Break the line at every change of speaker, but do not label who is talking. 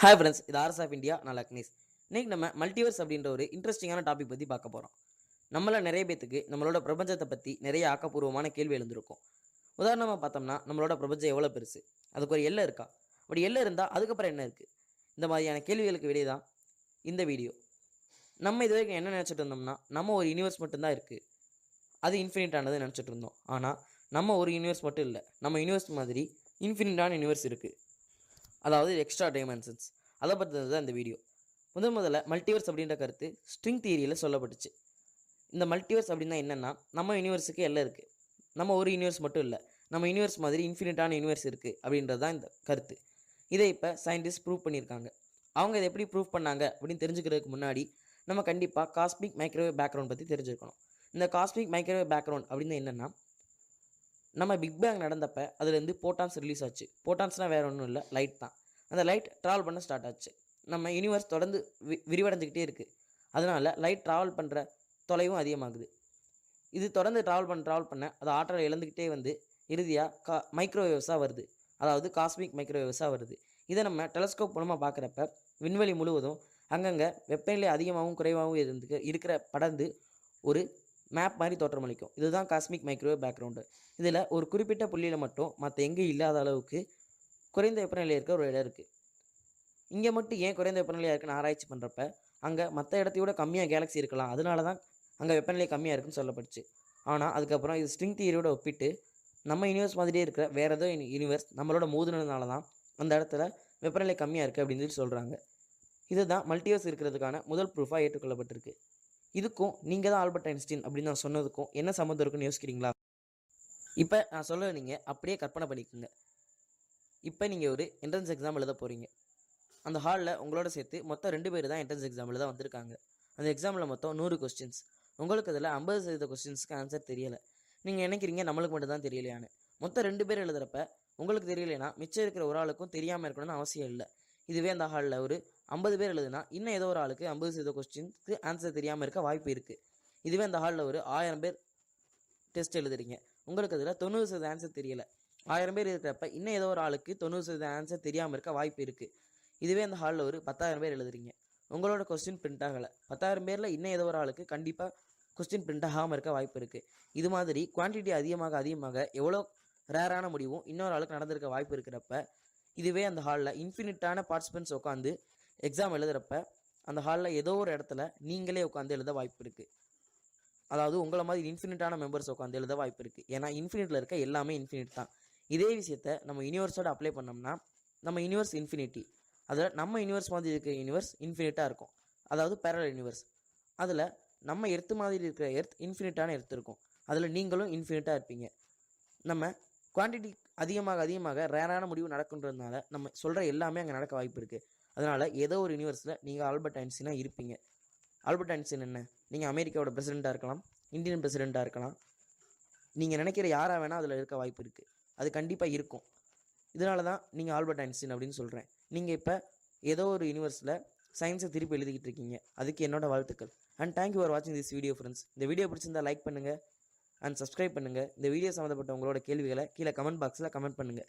Hi friends இது arts of India நான் லக்னேஷ். இன்றைக்கி நம்ம மல்டிவர்ஸ் அப்படின்ற ஒரு இன்ட்ரெஸ்டிங்கான டாபிக் பற்றி பார்க்க போகிறோம் நம்மள நிறைய பேத்துக்கு நம்மளோட பிரபஞ்சத்தை பற்றி நிறைய ஆக்கப்பூர்வமான கேள்வி எழுந்திருக்கும். உதாரணமாக பார்த்தோம்னா நம்மளோட பிரபஞ்சம் எவ்வளோ பெருசு? அதுக்கு ஒரு எல்லை இருக்கா? அப்படி எல்லை இருந்தால் அதுக்கப்புறம் என்ன இருக்குது இந்த மாதிரியான கேள்விகளுக்கு விடை தான் இந்த வீடியோ நம்ம இது வரைக்கும் என்ன நினச்சிட்டு இருந்தோம்னா நம்ம ஒரு யூனிவர்ஸ் மட்டும்தான் இருக்குது அது இன்ஃபினிட்டானது நினச்சிட்டு இருந்தோம். ஆனால் நம்ம ஒரு யூனிவர்ஸ் மட்டும் இல்லை. நம்ம யூனிவர்ஸ் மாதிரி இன்ஃபினிட்டான யூனிவர்ஸ் இருக்குது அதாவது எக்ஸ்ட்ரா டைமென்ஷன்ஸ் அதை பற்றி தான் இந்த வீடியோ முதன் முதல்ல மல்டிவர்ஸ் அப்படின்ற கருத்து ஸ்ட்ரிங் தியரியில் சொல்லப்பட்டுச்சு. இந்த மல்டிவர்ஸ் அப்படின்னா என்னென்னா நம்ம யூனிவர்ஸுக்கு எல்லாம் இருக்குது நம்ம ஒரு யூனிவர்ஸ் மட்டும் இல்லை நம்ம யூனிவர்ஸ் மாதிரி இன்ஃபினிட்டான யூனிவர்ஸ் இருக்குது அப்படின்றது தான் இந்த கருத்து. இதை இப்போ சயின்டிஸ்ட் ப்ரூவ் பண்ணியிருக்காங்க அவங்க இதை எப்படி ப்ரூவ் பண்ணாங்க அப்படின்னு தெரிஞ்சுக்கிறதுக்கு முன்னாடி நம்ம கண்டிப்பாக காஸ்மிக் மைக்ரோவேவ் பேக்ரவுண்ட் பற்றி தெரிஞ்சுக்கணும். இந்த காஸ்மிக் மைக்ரோவேவ் பேக்ரவுண்ட் அப்படின்னு என்னென்னா நம்ம பிக் பேங் நடந்தப்ப அதுலேருந்து போட்டான்ஸ் ரிலீஸ் ஆச்சு. போட்டான்ஸ்னால் வேறு ஒன்றும் இல்லை லைட் தான். அந்த லைட் ட்ராவல் பண்ண ஸ்டார்ட் ஆச்சு. நம்ம யூனிவர்ஸ் தொடர்ந்து வி விரிவடைஞ்சிக்கிட்டே இருக்குது அதனால் லைட் ட்ராவல் பண்ணுற தொலைவும் அதிகமாகுது. இது தொடர்ந்து ட்ராவல் பண்ண ட்ராவல் பண்ண அது ஆற்றலை இழந்துக்கிட்டே வந்து இறுதியாக கா மைக்ரோவேவ்ஸாக வருது. அதாவது காஸ்மிக் மைக்ரோவேவ்ஸாக வருது. இதை நம்ம டெலஸ்கோப் மூலமாக பார்க்குறப்ப விண்வெளி முழுவதும் அங்கங்கே வெப்பநிலை அதிகமாகவும் குறைவாகவும் இருந்து இருக்கிற படர்ந்து ஒரு மேப் மாதிரி தோற்றமளிக்கும் இதுதான் காஸ்மிக் மைக்ரோவேவ் பேக்ரவுண்டு இதில் ஒரு குறிப்பிட்ட புள்ளியில் மட்டும் மற்ற எங்கேயும் இல்லாத அளவுக்கு குறைந்த வெப்பநிலை இருக்க ஒரு இடம் இருக்குது இங்கே மட்டும் ஏன் குறைந்த வெப்பநிலையாக இருக்குன்னு ஆராய்ச்சி பண்ணுறப்ப அங்கே மற்ற இடத்தைய விட கம்மியாக கேலக்ஸி இருக்கலாம். அதனால தான் அங்கே வெப்பநிலை கம்மியாக இருக்குன்னு சொல்லப்பட்டுச்சு. ஆனால் அதுக்கப்புறம் இது ஸ்ட்ரிங் தியரியோட ஒப்பிட்டு நம்ம யூனிவர்ஸ் மாதிரியே இருக்கிற வேறு ஏதோ யூனிவர்ஸ் நம்மளோட மோதுனதுனால தான் அந்த இடத்துல வெப்பநிலை கம்மியாக இருக்குது அப்படின்னு சொல்லி சொல்கிறாங்க இதுதான் மல்டிவர்ஸ் இருக்கிறதுக்கான முதல் ப்ரூஃபாக ஏற்றுக்கொள்ளப்பட்டிருக்கு. இதுக்கும் நீங்கள் தான் ஆல்பர்ட் ஐன்ஸ்டீன் அப்படின்னு நான் சொன்னதுக்கும் என்ன சம்மந்தம் இருக்குன்னு யோசிக்கிறீங்களா? இப்போ நான் சொல்ல நீங்கள் அப்படியே கற்பனை பண்ணிக்கோங்க. இப்போ நீங்கள் ஒரு என்ட்ரன்ஸ் எக்ஸாம் எழுத போகிறீங்க அந்த ஹாலில் உங்களோட சேர்த்து மொத்தம் ரெண்டு பேர் தான் என்ட்ரன்ஸ் எக்ஸாம் எழுத வந்திருக்காங்க. அந்த எக்ஸாமில் மொத்தம் நூறு கொஸ்டின்ஸ் உங்களுக்கு அதில் ஐம்பது சதவீத கொஸ்டின்ஸ்க்கு ஆன்சர் தெரியலை. நீங்கள் நினைக்கிறீங்க நம்மளுக்கு மட்டும் தான் தெரியலையான்னு. மொத்தம் ரெண்டு பேர் எழுதுகிறப்ப உங்களுக்கு தெரியலைன்னா மிச்சம் இருக்கிற ஒரு ஆளுக்கும் தெரியாமல் இருக்கணும்னு அவசியம் இல்லை. இதுவே அந்த ஹாலில் ஒரு ஐம்பது பேர் எழுதுனா இன்னும் ஏதோ ஒரு ஆளுக்கு ஐம்பது சதவீத கொஸ்டின்ஸ்க்கு ஆன்சர் தெரியாமல் இருக்க வாய்ப்பு இருக்குது இதுவே அந்த ஹாலில் ஒரு ஆயிரம் பேர் டெஸ்ட் எழுதுறீங்க. உங்களுக்கு அதில் தொண்ணூறு சதவீத ஆன்சர் தெரியலை. ஆயிரம் பேர் இருக்கிறப்ப இன்னும் ஏதோ ஒரு ஆளுக்கு தொண்ணூறு சதவீதம் ஆன்சர் தெரியாமல் இருக்க வாய்ப்பு இருக்குது இதுவே அந்த ஹாலில் ஒரு பத்தாயிரம் பேர் எழுதுறீங்க. உங்களோட கொஸ்டின் பிரிண்ட் ஆகலை. பத்தாயிரம் பேரில் இன்னும் ஏதோ ஒரு ஆளுக்கு கண்டிப்பாக கொஸ்டின் பிரிண்ட் ஆகாமல் இருக்க வாய்ப்பு இருக்குது இது மாதிரி குவான்டிட்டி அதிகமாக அதிகமாக எவ்வளோ ரேரான முடிவும் இன்னொரு ஆளுக்கு நடந்திருக்க வாய்ப்பு இருக்கிறப்ப இதுவே அந்த ஹாலில் இன்ஃபினிட்டான பார்ட்டிசிபென்ட்ஸ் உட்காந்து எக்ஸாம் எழுதுறப்ப அந்த ஹாலில் ஏதோ ஒரு இடத்துல நீங்களே உட்காந்து எழுத வாய்ப்பு இருக்குது அதாவது உங்களை மாதிரி இன்ஃபினிட்டான மெம்பர்ஸ் உட்காந்து எழுத வாய்ப்பு இருக்குது ஏன்னா இன்ஃபினிட்டில் இருக்க எல்லாமே இன்ஃபினிட் தான். இதே விஷயத்த நம்ம யூனிவர்ஸோட அப்ளை பண்ணோம்னா நம்ம யூனிவர்ஸ் இன்ஃபினிட்டி அதில் நம்ம யூனிவர்ஸ் மாதிரி இருக்கிற யூனிவர்ஸ் இன்ஃபினிட்டாக இருக்கும். அதாவது பேரல் யூனிவர்ஸ் அதில் நம்ம எர்த்து மாதிரி இருக்கிற எர்த் இன்ஃபினிட்டான எர்த் இருக்கும். அதில் நீங்களும் இன்ஃபினிட்டாக இருப்பீங்க. நம்ம குவான்டிட்டி அதிகமாக அதிகமாக ரேரான முடிவு நடக்குன்றதுனால நம்ம சொல்கிற எல்லாமே அங்கே நடக்க வாய்ப்பு இருக்குது அதனால் ஏதோ ஒரு யூனிவர்ஸில் நீங்கள் ஆல்பர்ட் ஐன்ஸ்டீனாக இருப்பீங்க. ஆல்பர்ட் ஐன்ஸ்டீன் என்ன? நீங்கள் அமெரிக்காவோட பிரசிடெண்ட்டாக இருக்கலாம் இந்தியன் பிரசிடெண்ட்டாக இருக்கலாம். நீங்கள் நினைக்கிற யாராக வேணால் அதில் இருக்க வாய்ப்பு இருக்குது அது கண்டிப்பாக இருக்கும். இதனால தான் நீங்கள் ஆல்பர்ட் ஐன்ஸ்டீன் அப்படின்னு சொல்கிறேன் நீங்கள் இப்போ ஏதோ ஒரு யூனிவர்ஸில் சயின்ஸை திருப்பி எழுதிக்கிட்டு இருக்கீங்க. அதுக்கு என்னோட வாழ்த்துக்கள். அண்ட் தேங்க்யூ ஃபார் வாட்சிங் திஸ் வீடியோ ஃப்ரெண்ட்ஸ் இந்த வீடியோ பிடிச்சிருந்தா லைக் பண்ணுங்கள் அண்ட் சப்ஸ்கிரைப் பண்ணுங்கள் இந்த வீடியோ சம்மந்தப்பட்ட உங்களோட கேள்விகளை கீழே கமெண்ட் பாக்ஸில் கமெண்ட் பண்ணுங்கள்